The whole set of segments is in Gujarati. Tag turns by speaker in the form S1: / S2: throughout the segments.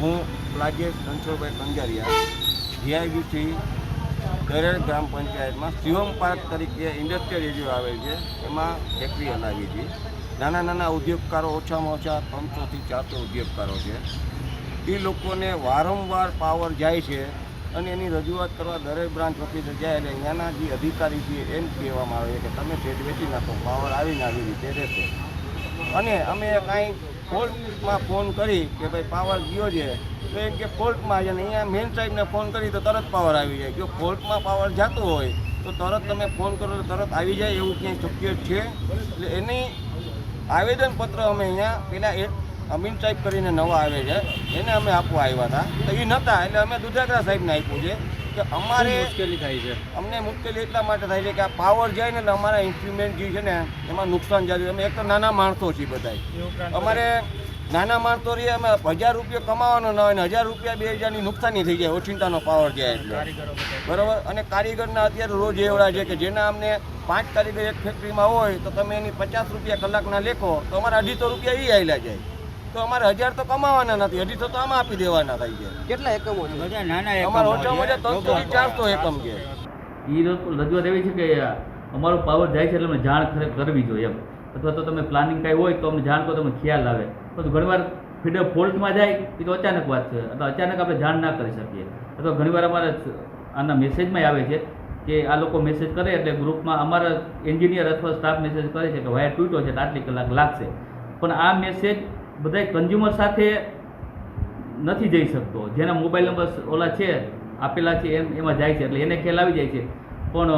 S1: હું રાજેશ રણછોડભાઈ કંજારિયા જીઆઈબીસી દરેક ગ્રામ પંચાયતમાં શિવમ પાર્ક તરીકે ઇન્ડસ્ટ્રીયલ એરિયો આવેલ છે. એમાં ફેક્ટરી હલાવી છે. નાના નાના ઉદ્યોગકારો ઓછામાં ઓછા ત્રણસોથી ચારસો ઉદ્યોગકારો છે. એ લોકોને વારંવાર પાવર જાય છે અને એની રજૂઆત કરવા દરેક બ્રાન્ચ ઓફિસર જાય એટલે અહીંયાના જે અધિકારી છે, એમ કહેવામાં આવે છે કે તમે શેડ વેચી નાખો, પાવર આવીને આવી રીતે રહેશે. અને અમે કાંઈ કોર્ટમાં ફોન કરી કે ભાઈ પાવર ગયો છે, તો એમ કે કોર્ટમાં છે ને અહીંયા મેન સાહેબને ફોન કરી તો તરત પાવર આવી જાય. જો કોર્ટમાં પાવર જતો હોય, તો તરત તમે ફોન કરો તો તરત આવી જાય એવું ક્યાંય શક્ય છે. એટલે એની આવેદનપત્ર અમે અહીંયા પહેલાં એક અમીન સાહેબ કરીને નવા આવે છે, એને અમે આપવા આવ્યા હતા. તો એ નહોતા એટલે અમે દુધાગરા સાહેબને આપ્યું છે. કે અમારે
S2: મુશ્કેલી થાય છે.
S1: અમને મુશ્કેલી એટલા માટે થાય છે કે આ પાવર જાય ને અમારા ઇન્સ્ટ્રુમેન્ટ જે છે ને એમાં નુકસાન જાય અમે એક તો નાના માણસો છીએ બધા અમારે નાના માણસો રહીએ અમે હજાર રૂપિયા કમાવાનો ના હોય ને હજાર રૂપિયા બે હજારની નુકસાની થઈ જાય ઓચિંતાનો પાવર જાય એટલે. બરાબર? અને કારીગરના અત્યારે રોજ એવડા છે કે જેના અમને પાંચ કારીગર એક ફેક્ટરીમાં હોય તો તમે એની પચાસ રૂપિયા કલાકના લેખો તો અમારા અઢીસો રૂપિયા એ આવેલા જાય. તો અમારે હજાર તો કમાવાના નથી. અઢીસો તો આમાં આપી દેવાના થાય છે.
S3: કેટલા એકમો છે?
S1: અમારે ઓછામાં ઓછા ત્રણસો થી ચારસો એકમ છે.
S4: એ રજૂઆત એવી છે કે અમારો પાવર જાય છે એટલે અમે જાણ કરવી જોઈએ એમ. અથવા તો તમે પ્લાનિંગ કાંઈ હોય તો અમને જાણ કરો તમે ખ્યાલ આવે. પરંતુ ઘણીવાર ફીડર ફોલ્ટમાં જાય એ તો અચાનક વાત છે. અથવા અચાનક આપણે જાણ ના કરી શકીએ. અથવા ઘણીવાર અમારે આના મેસેજમાં આવે છે કે આ લોકો મેસેજ કરે એટલે ગ્રુપમાં અમારા એન્જિનિયર અથવા સ્ટાફ મેસેજ કરે છે કે વાયર તૂટ્યો છે આટલી કલાક લાગશે. પણ આ મેસેજ બધા કન્ઝ્યુમર સાથે નથી જઈ શકતો. જેના મોબાઈલ નંબર ઓલા છે આપેલા છે એમ એમાં જાય છે. એટલે એને ખ્યાલ આવી જાય છે. પણ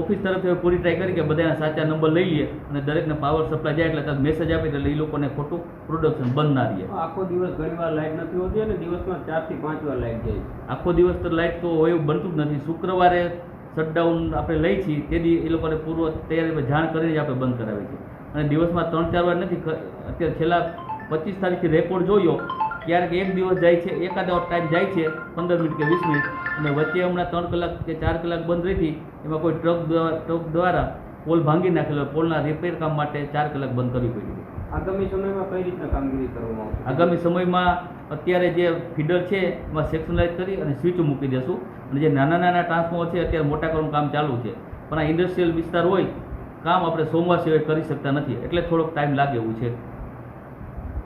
S4: ઓફિસ તરફથી પૂરી ટ્રાય કરી કે બધાના સાચા નંબર લઈ લઈએ અને દરેકને પાવર સપ્લાય જાય એટલે મેસેજ આપે એટલે એ લોકોને ખોટું પ્રોડક્શન બંધ ના રહીએ
S3: આખો દિવસ ઘણી વાર લાઇટ નથી હોતી અને દિવસમાં ચારથી પાંચ વાર લાઈટ જાય
S4: આખો દિવસ તો લાઇટ તો હોય એવું બનતું જ નથી. શુક્રવારે શટડાઉન આપણે લઈ છીએ તે દી એ લોકોને પૂર્વ તૈયારી જાણ કરીને જ આપણે બંધ કરાવીએ છીએ. અને દિવસમાં ત્રણ ચાર વાર નથી અત્યારે છેલ્લા પચીસ તારીખથી રેકોર્ડ જોયો ક્યારેક એક દિવસ જાય છે એકાદો ટાઈમ જાય છે પંદર મિનિટ કે વીસ મિનિટ. અને વચ્ચે હમણાં ત્રણ કલાક કે ચાર કલાક બંધ રહી હતી એમાં કોઈ ટ્રક દ્વારા ટ્રક દ્વારા પોલ ભાંગી નાખેલો પોલના રિપેર કામ માટે ચાર કલાક બંધ કરવી પડી
S3: આગામી સમયમાં કઈ રીતના કામગીરી કરવામાં આવશે?
S4: આગામી સમયમાં અત્યારે જે ફીડર છે એમાં સેક્શનલાઇઝ કરી અને સ્વિચ મૂકી દેશું. અને જે નાના નાના ટ્રાન્સફોર્મર છે અત્યારે મોટા કરવાનું કામ ચાલુ છે. પણ આ ઇન્ડસ્ટ્રીયલ વિસ્તાર હોય કામ આપણે સોમવાર સિવાય કરી શકતા નથી. એટલે થોડોક ટાઈમ લાગે એવું છે.